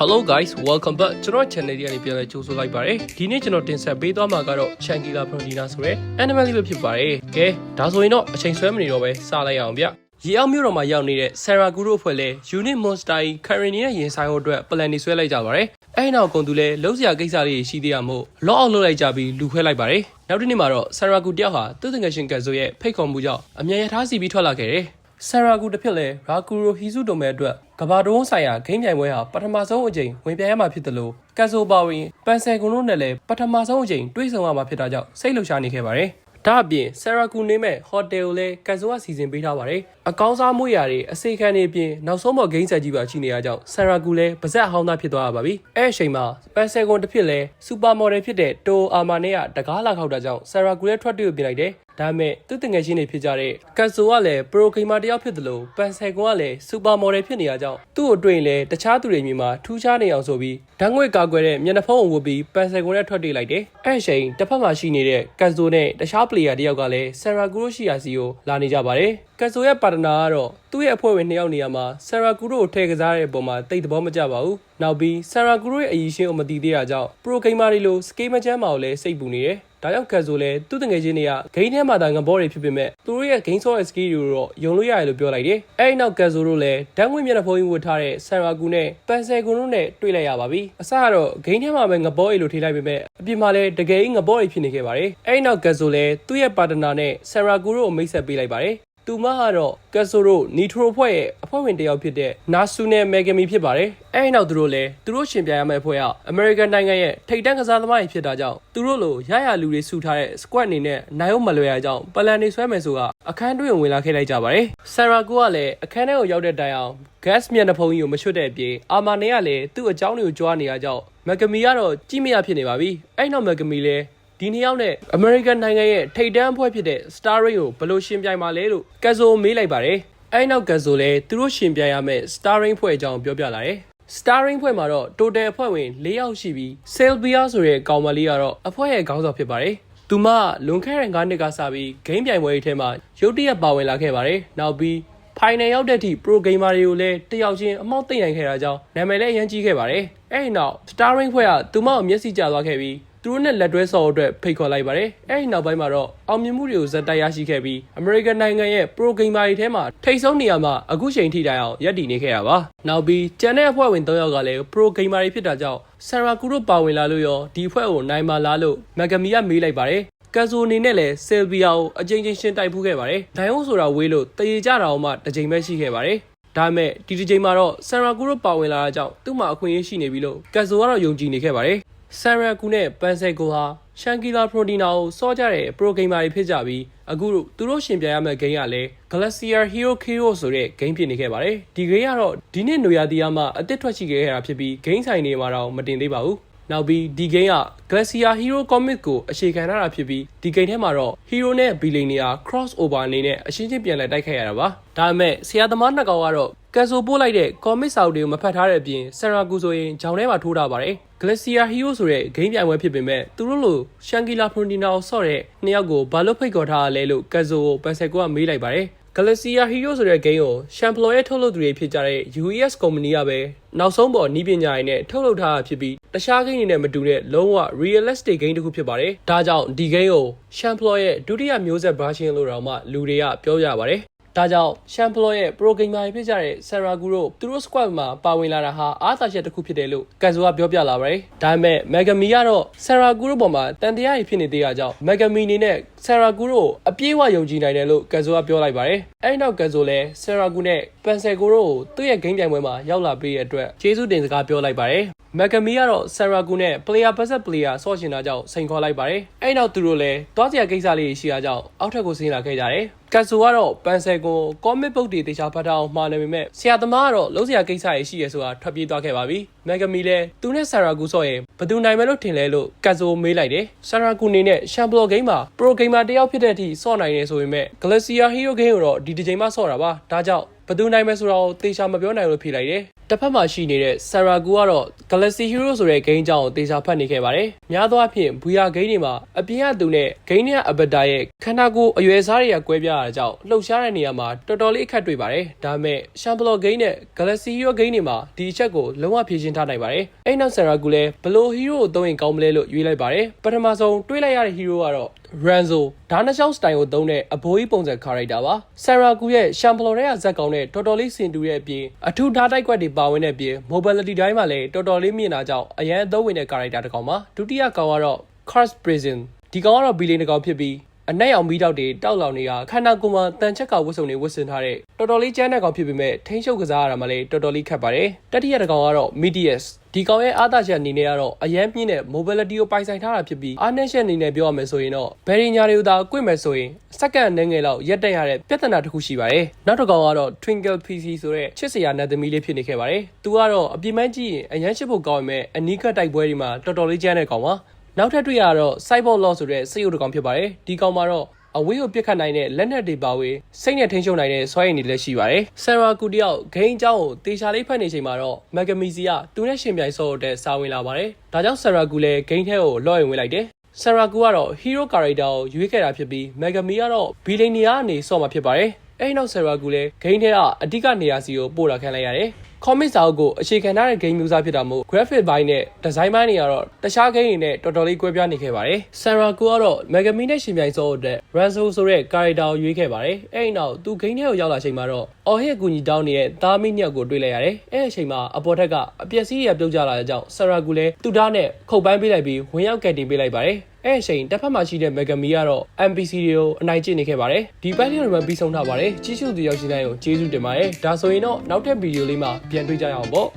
Hello guys welcome back ကျွန်တော် channel လေးကနေပြန်လည်ကြိုဆိုလိုက်ပါရစေဒီနေ့ကျွန်တော်တင်ဆက်ပေးသွားမှာကတော့ Chankila Frontina ဆိုတဲ့ animal လေးပဲဖြစ်ပါတယ်ကဲဒါဆိုရင်တော့အချိန်ဆွဲမနေတော့ပဲစလိုက်အောင်ဗျရေအောင်မြို့တော်မှာရောက်နေတဲ့ Saraguro အဖွဲ့လဲ Unit Monster ကြီး Karen နဲ့ရင်ဆိုင်ဖို့အတွက် plan တွေဆွဲလိုက်ကြပါတယ်အဲ့နောက်ကုန်သူလဲလုံးစရာကိစ္စလေးရှိသေးရမို့ log out လုပ်လိုက်ကြပြီးလူခွဲလိုက်ပါတယ်နောက်တစ်နေ့မှာတော့ Saragu တယောက်ဟာသူ့တငယ်ချင်းကတ်ဆိုရဲ့ဖိတ်ခေါ်မှုကြောင့်အမြန်ရထားစီပြီးထွက်လာခဲ့တယ် ဆာရာဂူတစ်ဖြစ်လဲရာကူရိုဟီစုဒိုမဲအတွက်ကဘာတုံးဆိုင်ရာဂိမ်းပြိုင်ပွဲဟာပထမဆုံးအကြိမ်ဝင်ပြိုင်ရမှာဖြစ်တယ်လို့ကက်ဆိုပါဝင်ပန်ဆယ်ကွန်တို့နဲ့လည်းပထမဆုံးအကြိမ်တွေ့ဆုံရမှာဖြစ်တာကြောင့်စိတ်လှုပ်ရှားနေခဲ့ပါတယ်။ဒါအပြင်ဆာရာဂူနေမဲ့ဟိုတယ်ကိုလည်းကက်ဆိုကစီစဉ်ပေးထားပါတယ်။အကောင်းစားမှုရာတွေအစိခံတွေအပြင်နောက်ဆုံးပေါ်ဂိမ်းဆက်ကြီးပါရှိနေရကြောင်းဆာရာဂူလည်းပါဇက်အဟောင်းသားဖြစ်သွားရပါပြီ။အဲ့အချိန်မှာပန်ဆယ်ကွန်တစ်ဖြစ်လဲစူပါမော်ဒယ်ဖြစ်တဲ့တိုအာမာနဲ့ကတကားလာခောက်တာကြောင့်ဆာရာဂူလည်းထွက်တွေ့ပြလိုက်တယ်။ ဒါပေမဲ့သူ့တငယ်ချင်းတွေဖြစ်ကြတဲ့ကတ်ဆိုကလည်းပရိုဂိမ်းမာတယောက်ဖြစ်တယ်လို့ပန်ဆယ်ကွန်ကလည်းစူပါမော်ဒယ်ဖြစ်နေရကြောင်းသူ့ကိုတွေ့ရင်လည်းတခြားသူတွေမြင်မှာထူးခြားနေအောင်ဆိုပြီးဓာတ်ငွေ့ကာကွယ်တဲ့မျက်နှာဖုံးကိုဝတ်ပြီးပန်ဆယ်ကွန်နဲ့ထွက်တွေ့လိုက်တယ်။အဲ့အချိန်တစ်ဖက်မှာရှိနေတဲ့ကတ်ဆိုနဲ့တခြားပလေယာတယောက်ကလည်းဆာရာဂူရိုရှိယာစီကိုလာနေကြပါတယ်။ကတ်ဆိုရဲ့ပါတနာကတော့သူ့ရဲ့အဖွဲ့ဝင်နှစ်ယောက်နေရာမှာဆာရာဂူရိုကိုထည့်ကစားတဲ့အပေါ်မှာတိတ်သဘောမကျပါဘူး။နောက်ပြီးဆာရာဂူရိုရဲ့အရေးရှင်းကိုမတည်သေးတာကြောင့်ပရိုဂိမ်းမာတွေလိုစကေးမချမ်းမာကိုလည်းစိတ်ပူနေတယ်။ ဒါကြောင့်ကတ်ဆိုလည်းသူ့တငယ်ချင်းတွေကဂိမ်းထဲမှာတာငဘောတွေဖြစ်ပေမဲ့သူတို့ရဲ့ဂိမ်းဆော့ရဲ့စကီးတွေကိုတော့ယုံလို့ရတယ်လို့ပြောလိုက်တယ်။အဲဒီနောက်ကတ်ဆိုတို့လည်းဓာတ်ငွေ့မျက်နှာဖုံးကြီးဝတ်ထားတဲ့ဆာရာဂူနဲ့ပန်ဆယ်ကွန်တို့နဲ့တွေ့လိုက်ရပါပြီ။အစကတော့ဂိမ်းထဲမှာပဲငဘောအိတ်လို့ထိလိုက်ပေမဲ့အပြင်မှာလည်းတကယ်ကြီးငဘောတွေဖြစ်နေခဲ့ပါတယ်။အဲဒီနောက်ကတ်ဆိုလည်းသူ့ရဲ့ပါတနာနဲ့ဆာရာဂူတို့ကိုမိတ်ဆက်ပေးလိုက်ပါတယ်။ သူမကတော့ကက်ဆိုရိုနီထရိုဖွဲ့ရဲ့အဖွဲ့ဝင်တစ်ယောက်ဖြစ်တဲ့နာဆူနယ်မက်ဂမီဖြစ်ပါတယ်။အဲဒီနောက်သူတို့လည်းသူတို့ရှင်ပြိုင်ရမယ့်အဖွဲ့ကအမေရိကန်နိုင်ငံရဲ့ထိပ်တန်းကစားသမားတွေဖြစ်တာကြောင့်သူတို့လိုရရလူတွေစုထားတဲ့ squad အနေနဲ့နိုင်အောင်မလွယ်ရကြောင်းပလန်တွေဆွဲမယ်ဆိုကအခန်းတွင်းဝင်လာခဲ့လိုက်ကြပါတယ်။ဆာရာကိုကလည်းအခန်းထဲကိုရောက်တဲ့တိုင်အောင် gas မျက်နှာဖုံးကြီးကိုမချွတ်တဲ့အပြင်အာမာနေကလည်းသူ့အကြောင်းတွေကိုကြွားနေရကြောင်းမက်ဂမီကတော့ကြည့်မရဖြစ်နေပါပြီ။အဲဒီနောက်မက်ဂမီလည်း ဒီနှစ်ယောက်နဲ့ American နိုင်ငံရဲ့ထိပ်တန်းအဖွဲ့ဖြစ်တဲ့ Star Ring ကိုဘယ်လိုရှင်ပြိုင်မှာလဲလို့ကက်ဆိုမေးလိုက်ပါတယ်။အဲဒီနောက်ကက်ဆိုလည်းသူတို့ရှင်ပြိုင်ရမယ့် Star Ring ဖွဲ့အကြောင်းပြောပြလာတယ်။ Star Ring ဖွဲ့မှာတော့ total အဖွဲ့ဝင်၄ယောက်ရှိပြီး Sylvia ဆိုတဲ့ကောင်မလေးကတော့အဖွဲ့ရဲ့ခေါင်းဆောင်ဖြစ်ပါတယ်။သူမလွန်ခဲ့တဲ့9နှစ်ကစပြီးဂိမ်းပြိုင်ပွဲတွေထဲမှာရုတ်တရက်ပါဝင်လာခဲ့ပါတယ်။နောက်ပြီး final ရောက်တဲ့အထိ pro gamer တွေကိုလည်းတယောက်ချင်းအမောက်သိမ့်နိုင်ခဲ့တာကြောင့်နာမည်လည်းအရန်ကြီးခဲ့ပါတယ်။အဲဒီနောက် Star Ring ဖွဲ့ကသူမကိုမျက်စိကျသွားခဲ့ပြီးသူတို့နဲ့လက်တွဲဆော်အတွက်ဖိတ်ခေါ်လိုက်ပါတယ်။အဲဒီနောက်ပိုင်းမှာတော့အောင်မြင်မှုတွေကိုဇက်တိုက်ရရှိခဲ့ပြီး American နိုင်ငံရဲ့ pro gamer တွေထဲမှာထိပ်ဆုံးနေရာမှာအခုချိန်ထိတိုင်အောင်ရပ်တည်နေခဲ့တာပါ။နောက်ပြီးကျန်တဲ့အဖွဲ့ဝင်၃ယောက်ကလည်း pro gamer တွေဖြစ်တာကြောင့်ဆာရာကူတို့ပါဝင်လာလို့ရောဒီအဖွဲ့ကိုနိုင်မာလာလို့မက်ဂမီကမေးလိုက်ပါတယ်။ကက်ဆိုအနေနဲ့လည်းဆယ်ဗီယာကိုအကြိမ်ကြိမ်ရှင်းတိုက်ဖူးခဲ့ပါတယ်။ဒိုင်ယုံဆိုတာဝေးလို့တရေကြတာအောင်မှတစ်ကြိမ်ပဲရှိခဲ့ပါတယ်။ဒါပေမဲ့ဒီတစ်ချိန်မှာတော့ဆန်ရာကူရိုပါဝင်လာတာကြောင့်သူ့မှာအခွင့်အရေးရှိနေပြီလို့ကက်ဆိုကတော့ယုံကြည်နေခဲ့ပါတယ်။ ဆန်ရာကူနဲ့ပန်ဆယ်ကိုဟာရှန်ကီလာပရိုတီနာကိုစောကြတဲ့ပရိုဂိမ်းမာတွေဖြစ်ကြပြီးအခုသူတို့ရှင်ပြိုင်ရမယ့်ဂိမ်းကလည်း Glacier Hero Hero ဆိုတဲ့ဂိမ်းဖြစ်နေခဲ့ပါတယ်။ဒီဂိမ်းကတော့ဒီနှစ်နွေရာသီယာမှာအသစ်ထွက်ရှိခဲ့တာဖြစ်ပြီးဂိမ်းဆိုင်တွေမှာတော့မတင်သေးပါဘူး။နောက်ပြီးဒီဂိမ်းက Glacier Hero Comic ကိုအခြေခံထားတာဖြစ်ပြီးဒီဂိမ်းထဲမှာတော့ Hero နဲ့ Villain တွေက cross over အနေနဲ့အရှင်းချင်းပြန်လည်တိုက်ခိုက်ရတာပါဒါပေမဲ့ဆရာသမားနှစ်ကောင်ကတော့ ကက်ဆိုပို့လိုက်တဲ့ comic စာအုပ်တွေကိုမဖတ်ထားတဲ့အပြင်ဆရာကူဆိုရင်ဂျောင်းထဲမှာထိုးထားပါတယ် Glacier Hero ဆိုတဲ့ဂိမ်းပြိုင်ပွဲဖြစ်ပေမဲ့သူတို့လို Shangri-La Frontier ကိုဆော့တဲ့နှစ်ယောက်ကိုဘာလို့ဖိတ်ခေါ်ထားရလဲလို့ကက်ဆိုကိုပန်ဆယ်ကိုကမေးလိုက်ပါတယ် Galaxia Hero ဆိုတဲ့ဂိမ်းကို Champion ရဲ့ထုတ်လုပ်သူတွေဖြစ်ကြတဲ့ UES ကုမ္ပဏီကပဲနောက်ဆုံးပေါ်နီးပညာရည်နဲ့ထုတ်လုပ်ထားတာဖြစ်ပြီးတခြားဂိမ်းတွေနဲ့မတူတဲ့လုံးဝ realistic ဂိမ်းတစ်ခုဖြစ်ပါတယ်။ဒါကြောင့်ဒီဂိမ်းကို Champion ရဲ့ဒုတိယမျိုးဆက် version လို့တော့မှလူတွေကပြောကြပါတယ်။ ဒါကြောင့် Champion ရဲ့ Pro Gamer ဖြစ်ကြတဲ့ Saraguro သူတို့ squad မှာပါဝင်လာတာဟာအားသာချက်တစ်ခုဖြစ်တယ်လို့ကန်ဆိုကပြောပြလာပါတယ်။ဒါပေမဲ့ Megami ကတော့ Saraguro ပေါ်မှာတန်တရားရဖြစ်နေသေးတာကြောင့် Megami အနေနဲ့ Saraguro ကိုအပြည့်အဝယုံကြည်နိုင်တယ်လို့ကန်ဆိုကပြောလိုက်ပါတယ်။အဲဒီနောက်ကန်ဆိုလည်း Saragu နဲ့ Panseguro ကိုသူ့ရဲ့ game ပြိုင်ပွဲမှာရောက်လာပေးတဲ့အတွက်ကျေးဇူးတင်စကားပြောလိုက်ပါတယ်။ Megami ကတော့ Saragu နဲ့ player versus player ဆော့ရှင်တာကြောင့်စိန်ခေါ်လိုက်ပါတယ်။အဲဒီနောက်သူတို့လည်းတွားစရာကိစ္စလေးရှိတာကြောင့်အောက်ထပ်ကိုဆင်းလာခဲ့ကြတယ်။ ကန်ဆိုကတော့ပန်ဆယ်ကို comic book တွေတေချာဖတ်ထားအောင်မှားနေပေမဲ့ဆရာသမားကတော့လုံးစရာကိစ္စတွေရှိရဆိုတာထွက်ပြေးသွားခဲ့ပါပြီ။ မက်ကမီလည်းသူနဲ့ဆာရာဂူဆော့ရင်ဘယ်သူနိုင်မယ်လို့ထင်လဲလို့ကန်ဆိုမေးလိုက်တယ်။ဆာရာဂူနေနဲ့ရှမ်ပလော့ဂိမ်းမှာ pro gamer တယောက်ဖြစ်တဲ့အထိဆော့နိုင်နေဆိုပေမဲ့ Glacier Hero game ကိုတော့ဒီတစ်ချိန်မှဆော့တာပါ။ဒါကြောင့်ဘယ်သူနိုင်မယ်ဆိုတော့တေချာမပြောနိုင်လို့ဖြေလိုက်တယ်တစ်ဖက်မှာရှိနေတဲ့ Sarah Gu ကတော့ Galaxy Hero ဆိုတဲ့ဂိမ်းအကြောင်းကိုတေချာဖတ်နေခဲ့ပါတယ်။များသောအားဖြင့် VR ဂိမ်းတွေမှာအပြင်ကသူနဲ့ဂိမ်းရဲ့အဘတာရဲ့ခန္ဓာကိုယ်အရွယ်စားတွေကကွဲပြားတာကြောင့်လှုပ်ရှားတဲ့နေရာမှာတော်တော်လေးအခက်တွေ့ပါတယ်။ဒါပေမဲ့ Shambler ဂိမ်းနဲ့ Galaxy Hero ဂိမ်းတွေမှာဒီအချက်ကိုလုံးဝဖြေရှင်းထားနိုင်ပါတယ်။အဲ့နောက် Sarah Gu လည်းဘလို့ hero ကိုသုံးရင်ကောင်းမလဲလို့ရွေးလိုက်ပါတယ်။ပထမဆုံးတွေးလိုက်ရတဲ့ hero ကတော့ Ranzo ဒါနှစ်ချောင်းစတိုင်ကိုသုံးတဲ့အဘိုးကြီးပုံစံ character ပါ။ Sarah Gu ရဲ့ Shambler ရဲ့ဇက်ကောင်နဲ့တော်တော်လေးဆင်တူတဲ့အပြင်အထူးဓာတ်တိုက်ကွက်တွေပါဝင်တဲ့အပြင် mobility တိုင်းမှာလည်းတော်တော်လေးမြင်တာကြောင့်အရန်အသုံးဝင်တဲ့ character တစ်ကောင်ပါ။ဒုတိယကောင်ကတော့ Crash Prison ဒီကောင်ကတော့ဘီလီတစ်ကောင်ဖြစ်ပြီး အနက်ရောင်မီးတောက်တွေတောက်လောင်နေတာခန္ဓာကိုယ်မှာတန်ချက်ကဝတ်စုံတွေဝတ်ဆင်ထားတဲ့တော်တော်လေးကျန်းတဲ့ကောင်ဖြစ်ပေမဲ့ထိန်းချုပ်ကစားရတာမှလည်းတော်တော်လေးခက်ပါတယ်တတိယတစ်ကောင်ကတော့ Medius ဒီကောင်ရဲ့အားသာချက်အနေနဲ့ကတော့အရန်ပြင်းတဲ့ mobility ကိုပိုင်ဆိုင်ထားတာဖြစ်ပြီးအားနည်းချက်အနေနဲ့ပြောရမယ်ဆိုရင်တော့ဘယ်ရီညာတွေကိုသာ꿰မယ်ဆိုရင်စက္ကန့်အနည်းငယ်လောက်ရက်တက်ရတဲ့ပြဿနာတစ်ခုရှိပါတယ်နောက်တစ်ကောင်ကတော့ Twinkle PC ဆိုတဲ့ချစ်စရာနတ်သမီးလေးဖြစ်နေခဲ့ပါတယ်သူကတော့အပြင်းပန်းကြည့်ရင်အရန်ချစ်ဖို့ကောင်းပေမဲ့အနီးကပ်တိုက်ပွဲတွေမှာတော်တော်လေးကျန်းတဲ့ကောင်ပါ နောက်ထပ်တွေ့ရတော့ Cyborg Law ဆိုတဲ့စိတ်ရုပ်တစ်ကောင်ဖြစ်ပါတယ်ဒီကောင်မှာတော့အဝေးကိုပြစ်ခတ်နိုင်တဲ့လက်နက်တွေပါဝေးစိတ်နဲ့ထိန်းချုပ်နိုင်တဲ့စွမ်းရည်တွေလည်းရှိပါတယ်။ဆန်ရာကူတယောက်ဂိမ်းအကြောင်းကိုတေချာလေးဖတ်နေချိန်မှာတော့မက်ကမီစီကသူနဲ့ရှင်ပြိုင်ဆော့တဲ့စာဝင်လာပါတယ်။ဒါကြောင့်ဆန်ရာကူလည်းဂိမ်းထဲကိုလော့ရင်ဝင်လိုက်တယ်။ဆန်ရာကူကတော့ hero character ကိုရွေးခဲ့တာဖြစ်ပြီးမက်ကမီကတော့ဘီလိန်နီယာကနေဆော့မှာဖြစ်ပါတယ်။အဲဒီနောက်ဆန်ရာကူလည်းဂိမ်းထဲကအဓိကနေရာစီကိုပို့လာခံလိုက်ရတယ်။ comic စာအုပ်ကိုအခြေခံထားတဲ့ game မျိုးစားဖြစ်တာမို့ graphic ဘိုင်းနဲ့ design ဘိုင်းတွေကတော့တခြား game တွေနဲ့တော်တော်လေးကွဲပြားနေခဲ့ပါတယ်။ Sarah ကိုကတော့ Megami နဲ့ရှင်ပြိုင်စောအတွက် Ranzo ဆိုတဲ့ character ကိုရွေးခဲ့ပါတယ်။အဲဒီနောက်သူ game ထဲကိုရောက်လာချိန်မှာတော့ အော်ဟစ်အကူကြီးတောင်းနေတဲ့သားမီးနှစ်ယောက်ကိုတွေ့လိုက်ရတယ်။အဲဒီအချိန်မှာအပေါ်ထက်ကအပျက်စီးရပြုတ်ကျလာတဲ့ကြောင့် Sarah ကလည်းသူ့ဓာတ်နဲ့ခုတ်ပိုင်းပေးလိုက်ပြီးဝင်ရောက်ကယ်တင်ပေးလိုက်ပါတယ်။အဲ့အချိန်တစ်ဖက်မှာရှိတဲ့ Megami ကတော့ NPC တွေကိုအနိုင်ကျင့်နေခဲ့ပါတယ်ဒီပိုင်းလေးတွေမှာပြီးဆုံးထားပါတယ်ကြီးစုသူရောက်ရှိတိုင်းကိုကျေးဇူးတင်ပါတယ်ဒါဆိုရင်တော့နောက်ထပ်ဗီဒီယိုလေးမှာပြန်တွေ့ကြရအောင်ပေါ့